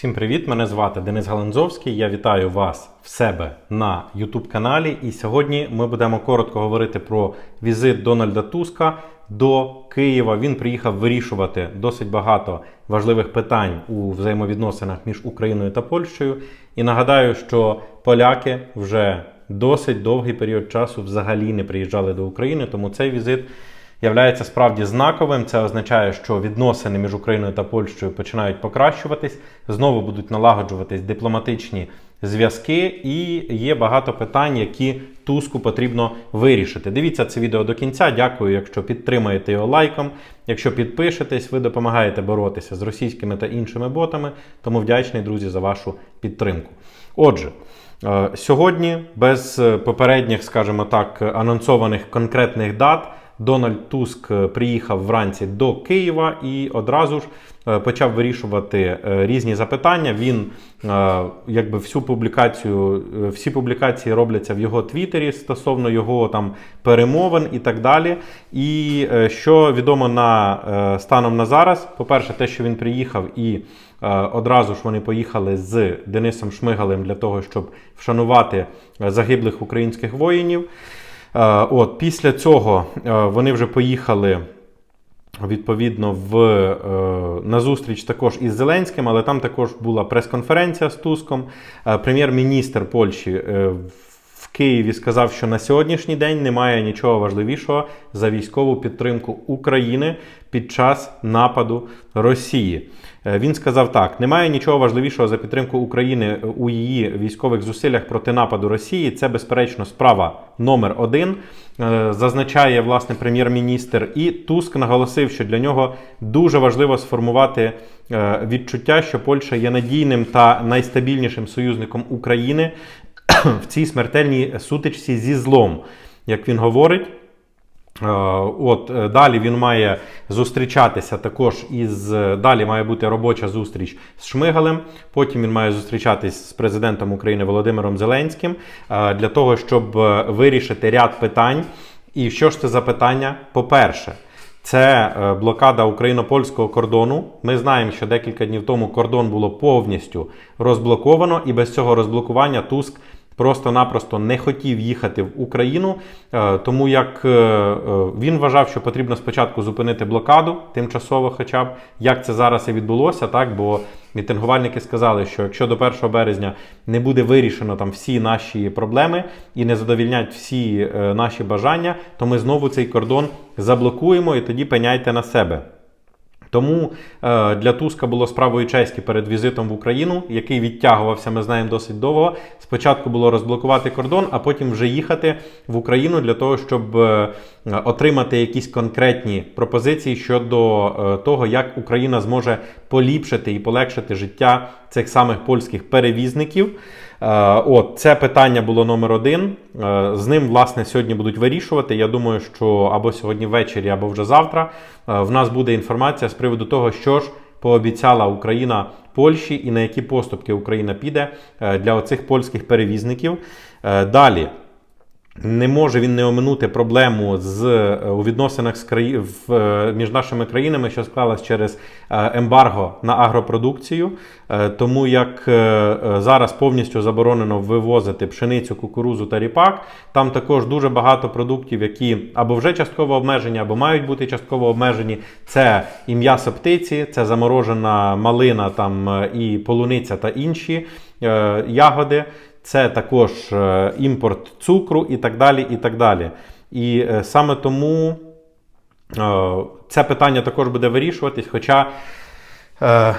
Всім привіт! Мене звати Денис Галанзовський. Я вітаю вас в себе на YouTube каналі. І сьогодні ми будемо коротко говорити про візит Дональда Туска до Києва. Він приїхав вирішувати досить багато важливих питань у взаємовідносинах між Україною та Польщею. І нагадаю, що поляки вже досить довгий період часу взагалі не приїжджали до України, тому цей візит являється справді знаковим. Це означає, що відносини між Україною та Польщею починають покращуватись, знову будуть налагоджуватись дипломатичні зв'язки, і є багато питань, які Туску потрібно вирішити. Дивіться це відео до кінця. Дякую, якщо підтримаєте його лайком. Якщо підпишетесь, ви допомагаєте боротися з російськими та іншими ботами. Тому вдячний, друзі, за вашу підтримку. Отже. е, Сьогодні без е, попередніх, скажімо так, анонсованих конкретних дат Дональд Туск е, приїхав вранці до Києва і одразу ж е, почав вирішувати е, різні запитання. Він якби всю публікацію, всі публікації робляться в його твіттері стосовно його там перемовин і так далі. І що відомо на станом на зараз, по-перше, те, що він приїхав і одразу ж вони поїхали з Денисом Шмигалем для того, щоб вшанувати загиблих українських воїнів. Е, От, після цього е, вони вже поїхали. Відповідно, в, е, на зустріч також із Зеленським, але там також була прес-конференція з Туском. Прем'єр-міністр Польщі в Києві сказав, що на сьогоднішній день немає нічого важливішого за військову підтримку України під час нападу Росії. Е, Він сказав так: немає нічого важливішого за підтримку України у її військових зусиллях проти нападу Росії. Це безперечно справа номер один. Е, Зазначає власне прем'єр-міністр. І Туск наголосив, що для нього дуже важливо сформувати е, відчуття, що Польща є надійним та найстабільнішим союзником України в цій смертельній сутичці зі злом, як він говорить. Е, От е, далі він має зустрічатися також із е, далі має бути робоча зустріч з Шмигалем. Потім він має зустрічатись з президентом України Володимиром Зеленським для того, щоб вирішити ряд питань. І що ж це за питання? По-перше, це блокада україно-польського кордону. Ми знаємо, що декілька днів тому кордон було повністю розблоковано, і без цього розблокування Туск просто-напросто не хотів їхати в Україну, е, тому як е, е, він вважав, що потрібно спочатку зупинити блокаду тимчасово, хоча б. Як це зараз і відбулося, так? Бо мітингувальники сказали, що якщо до 1 березня не буде вирішено там всі наші проблеми і не задовільнять всі наші бажання, то ми знову цей кордон заблокуємо і тоді пеняйте на себе. Тому е, для Туска було справою честі перед візитом в Україну, який відтягувався, ми знаємо досить довго. Спочатку було розблокувати кордон, а потім вже їхати в Україну для того, щоб е, отримати якісь конкретні пропозиції щодо е, того, як Україна зможе поліпшити і полегшити життя цих самих польських перевізників. Е, От це питання було номер один. Е, З ним, власне, сьогодні будуть вирішувати. Я думаю, що або сьогодні ввечері, або вже завтра е, в нас буде інформація з приводу того, що ж пообіцяла Україна Польщі і на які поступки Україна піде для оцих польських перевізників. Далі. Не може він не оминути проблему з е, у відносинах з краї... в, е, між нашими країнами, що склалась через е, ембарго на агропродукцію, тому як зараз повністю заборонено вивозити пшеницю, кукурузу та ріпак. Там також дуже багато продуктів, які або вже частково обмежені, або мають бути частково обмежені. Це і м'ясо птиці, це заморожена малина, там і полуниця та інші ягоди. Це також е, імпорт цукру і так далі. І так далі. І е, саме тому е, це питання також буде вирішуватись. Хоча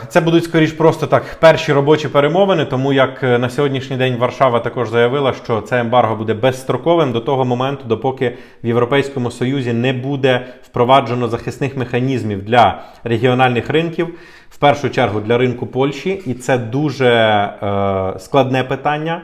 це будуть скоріш просто так перші робочі перемовини, тому як на сьогоднішній день Варшава також заявила, що це ембарго буде безстроковим до того моменту, допоки в Європейському Союзі не буде впроваджено захисних механізмів для регіональних ринків. Першу чергу для ринку Польщі, і це дуже е, складне питання.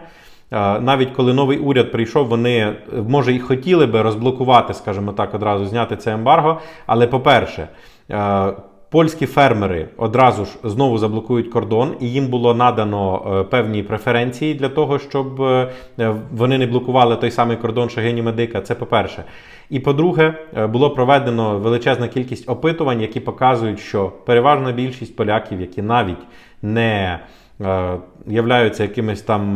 Е, Навіть коли новий уряд прийшов, вони е, може і хотіли би розблокувати, скажімо так, одразу зняти це ембарго. Але по-перше, е, Польські фермери одразу ж знову заблокують кордон, і їм було надано е, певні преференції для того, щоб е, е, вони не блокували той самий кордон Шагині Медика. Це по-перше. І по-друге, було проведено величезна кількість опитувань, які показують, що переважна більшість поляків, які навіть не являються якимись там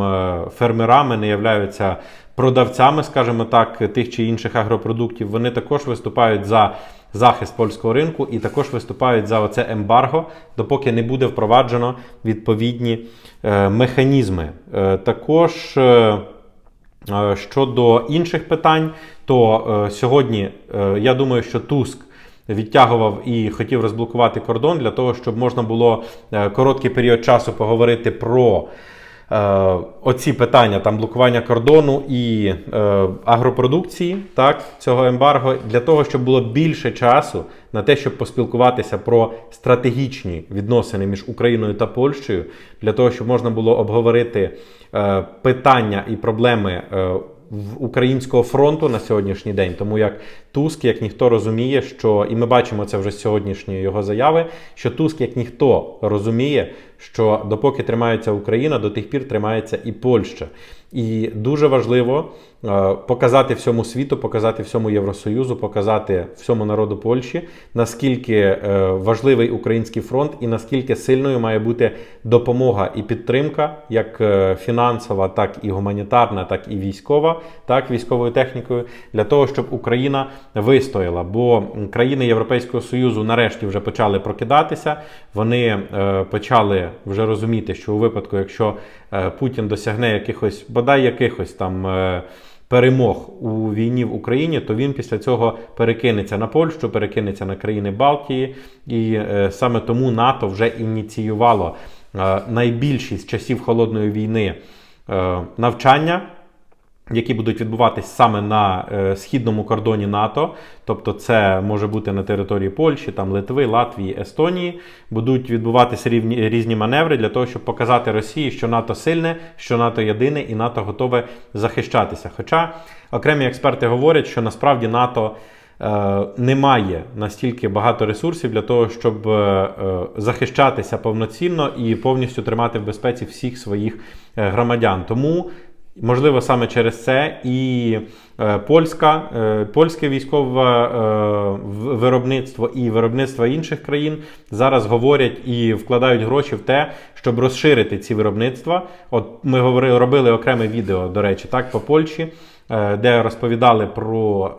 фермерами, не являються продавцями, скажімо так, тих чи інших агропродуктів, вони також виступають за захист польського ринку і також виступають за оце ембарго, допоки не буде впроваджено відповідні е, механізми. Е, також. Е, Е, Щодо інших питань, то е, сьогодні е, я думаю, що Туск відтягував і хотів розблокувати кордон для того, щоб можна було е, короткий період часу поговорити про оці питання там блокування кордону і е, агропродукції, так, цього ембарго, для того, щоб було більше часу на те, щоб поспілкуватися про стратегічні відносини між Україною та Польщею, для того, щоб можна було обговорити е, питання і проблеми. Е, в українського фронту на сьогоднішній день, тому як Туск, як ніхто розуміє, що і ми бачимо це вже з сьогоднішньої його заяви, що Туск, як ніхто розуміє, що допоки тримається Україна, до тих пір тримається і Польща. І дуже важливо е, показати всьому світу, показати всьому Євросоюзу, показати всьому народу Польщі, наскільки е, важливий український фронт і наскільки сильною має бути допомога і підтримка, як е, фінансова, так і гуманітарна, так і військова, так військовою технікою, для того, щоб Україна вистояла. Бо країни Європейського Союзу нарешті вже почали прокидатися. Вони почали вже розуміти, що у випадку, якщо е, Путін досягне якихось, бодай якихось там. е, Перемог у війні в Україні, то він після цього перекинеться на Польщу, перекинеться на країни Балтії, і е, саме тому НАТО вже ініціювало найбільші з часів холодної війни навчання які будуть відбуватись саме на е, східному кордоні НАТО, тобто це може бути на території Польщі, там Литви, Латвії, Естонії, будуть відбуватися рівні, різні маневри для того, щоб показати Росії, що НАТО сильне, що НАТО єдине і НАТО готове захищатися. Хоча окремі експерти говорять, що насправді НАТО. е, Немає настільки багато ресурсів для того, щоб е, захищатися повноцінно і повністю тримати в безпеці всіх своїх громадян. Тому Можливо, саме через це і е, польська, е, польське військове е, виробництво і виробництво інших країн зараз говорять і вкладають гроші в те, щоб розширити ці виробництва. От ми говорили, робили окреме відео, до речі, так по Польщі. Е, Де розповідали про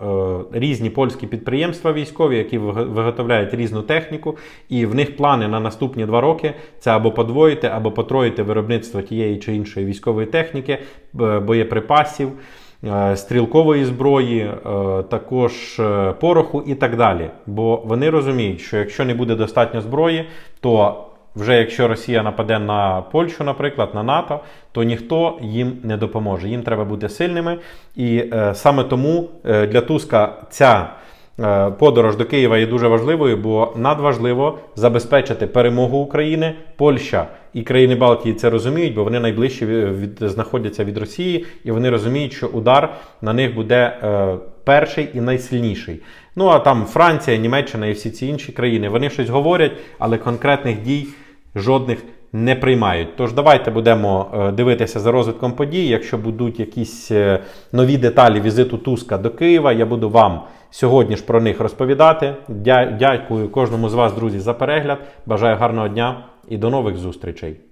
е, різні польські підприємства військові, які виготовляють різну техніку, і в них плани на наступні два роки це або подвоїти, або потроїти виробництво тієї чи іншої військової техніки, боєприпасів, е, стрілкової зброї, також пороху і так далі. Бо вони розуміють, що якщо не буде достатньо зброї, то вже якщо Росія нападе на Польщу, наприклад, на НАТО, то ніхто їм не допоможе. Їм треба бути сильними. І е, саме тому е, для Туска ця е, подорож до Києва є дуже важливою, бо надважливо забезпечити перемогу України. Польща і країни Балтії це розуміють, бо вони найближче від, знаходяться від Росії, і вони розуміють, що удар на них буде е, перший і найсильніший. Ну а там Франція, Німеччина і всі ці інші країни вони щось говорять, але конкретних дій жодних не приймають. Тож давайте будемо е, дивитися за розвитком подій. Якщо будуть якісь е, нові деталі візиту Туска до Києва, я буду вам сьогодні ж про них розповідати. Дякую кожному з вас, друзі, за перегляд. Бажаю гарного дня і до нових зустрічей.